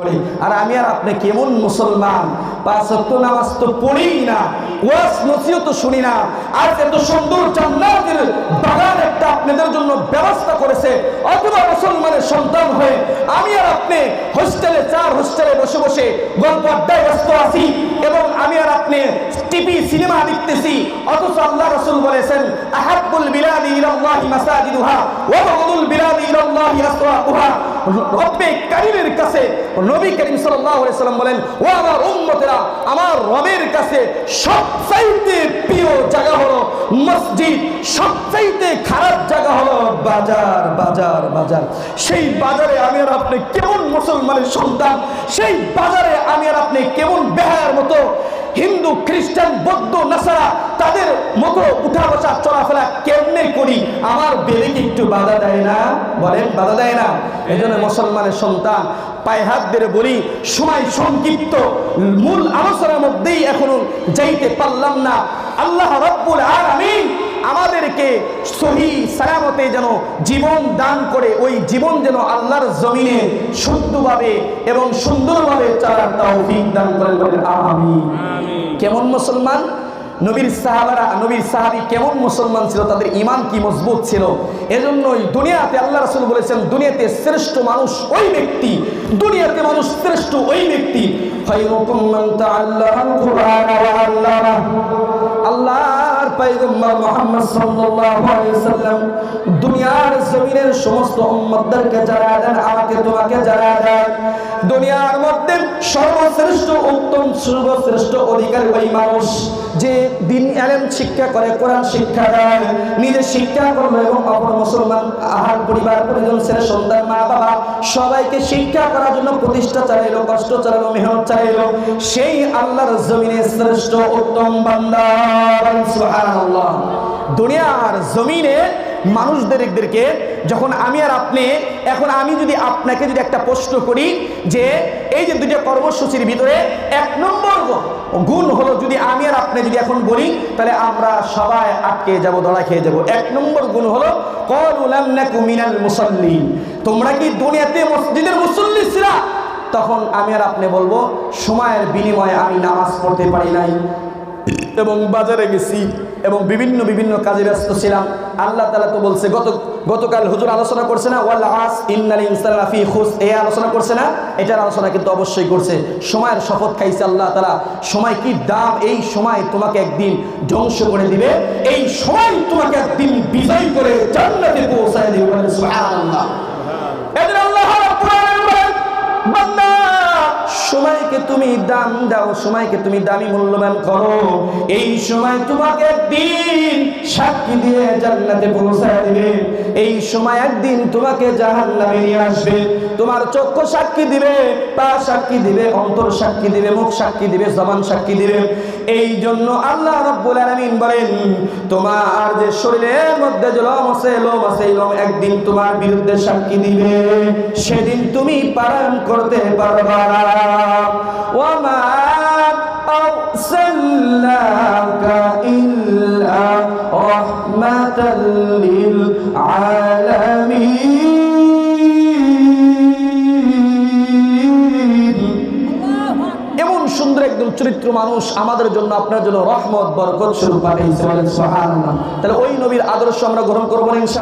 করে। আর আমি আর আপনি কেমন মুসলমান? পাঁচ ওয়াক্ত নামাজ তো পড়েই না, ওয়াজ, নসিহত তো শুনি না। আর এত সুন্দর জান্নাতের বাগান একটা আপনাদের জন্য ব্যবস্থা করেছে। অথবা মুসলমানের সন্তান হয়ে আমি আর আপনি হোস্টেলে, চার হোস্টেলে বসে বসে গল্প আড্ডায় ব্যস্ত আছি এবং আমি আর আপনি টিভি, সিনেমা দেখতেছি। অথচ আল্লাহ রসুল বলেছেন, আহাব্বুল বিলাদি ইলাল্লাহি মাসাজিদুহা ওয়া বাগদুল বিলাদি ইলাল্লাহি আসওয়াকুহা। রব্বে কারিমের কাছে, নবী করিম সাল্লাম বলেন, ও আমার উম্মতেরা, আমার রবের কাছে সবচাইতে প্রিয় জায়গা হলো মসজিদ, সবচাইতে খারাপ জায়গা হলো বাজার বাজার বাজার। সেই বাজারে আমি আর আপনি কেমন মুসলমানের সন্তান? সেই বাজারে আমি আর আপনি কেমন বেহার মতো হিন্দু, খ্রিস্টান, বৌদ্ধ, নাসারা, তাদের আমার বেরিকে একটু বাধা দেয় না। বলেন বাধা দেয় না। এই জন্য মুসলমানের সন্তান পায়ে হাত ধরে বলি সময় সংক্ষিপ্ত। মূল আলোচনার মধ্যেই এখনও যাইতে পারলাম না। আল্লাহ রব্বুল আলামিন আমাদেরকে সহি সালামতে যেন জীবন দান করে ওই জীবন যেন আল্লাহর জমিনে শুদ্ধভাবে এবং সুন্দরভাবে চলার তৌফিক দান করেন বলেন আমিন। কেমন মুসলমান? নবীর সাহাবারা, নবীর সাহাবি কেমন মুসলমান ছিল, তাদের ইমান কি মজবুত ছিল? এজন্যই দুনিয়াতে আল্লাহ রাসূল বলেছেন, দুনিয়াতে শ্রেষ্ঠ মানুষ ওই ব্যক্তি, দুনিয়াতে মানুষ শ্রেষ্ঠ ওই ব্যক্তি। সাল্লাম দুনিয়ার জমিনের সমস্ত জানা দেন, আমাকে তোমাকে জানা দেন। দুনিয়ার মধ্যে সর্বশ্রেষ্ঠ, উত্তম, সর্বশ্রেষ্ঠ অধিকারী ওই মানুষ যে দিন আলেম শিক্ষা করে, কোরআন শিক্ষা দেয়, নিজে শিক্ষা করল এবং অপর মুসলমান, আহার পরিবার, পরিজন, ছেলে, সন্তান মা বাবা সবাইকে শিক্ষা করার জন্য প্রতিষ্ঠা চালাইলো, কষ্ট চালালো মেহনত চালাইলো, সেই আল্লাহর জমিনে শ্রেষ্ঠ, উত্তম বান্দা। দুনিয়ার জমিনে মানুষদেরকে যখন আমি আর আপনি এখন আমি যদি আপনাকে যদি একটা প্রশ্ন করি যে এই যে দুইটা কর্মসূচির ভিতরে এক নম্বর গুণ হলো যদি আমি আর আপনি যদি এখন বলি, তাহলে আমরা সবাই আটকে যাব দড়া খেয়ে যাব। এক নম্বর গুণ হলো মুসল্লিন। তোমরা কি দুনিয়াতে মসজিদের মুসল্লি ছিলা? তখন আমি আর আপনি বলব, সময়ের বিনিময়ে আমি নামাজ পড়তে পারি নাই। এবং বাজারে গেছি এবং বিভিন্ন বিভিন্ন কাজে ব্যস্ত ছিলাম। আল্লাহ তালা তো বলছে, গত, গতকাল হুজুর আলোচনা করছে না? ওয়াল আস ইন্নাল ইনসান লাফি খুস এই আলোচনা করছে না? এটার আলোচনা কিন্তু অবশ্যই করছে। সময়ের শপথ খাইছে আল্লাহ তালা সময় কি দাম? এই সময় তোমাকে একদিন ধ্বংস করে দিবে। এই সময় তোমাকে একদিন বিজয় করে জান্নাতে পৌঁছায় দিবে সময়কে তুমি দাম দাও, সময়কে তুমি দামি মূল্যবান করো। এই সময় তোমাকে একদিন সাক্ষী দিয়ে জান্নাতে পৌঁছায় দিবে। এই সময় একদিন তোমাকে জাহান্নামে নিয়ে আসবে। তোমার চক্ষু সাক্ষী দিবে, পা সাক্ষী দিবে, অন্তর সাক্ষী দিবে, মুখ সাক্ষী দিবে, জবান সাক্ষী দিবে। এই জন্য আল্লাহ রাব্বুল আলামিন বলেন, তোমার যে শরীরের মধ্যে যে লোম আছে লোম আছে, এই লোম একদিন তোমার বিরুদ্ধে সাক্ষী দিবে। সেদিন তুমি পালন করতে পারবা না। এমন সুন্দর একজন চরিত্র মানুষ আমাদের জন্য আপনার জন্য রহমত, বরকত স্বরূপ পাঠিয়েছে তাহলে ওই নবীর আদর্শ আমরা গ্রহণ করব না?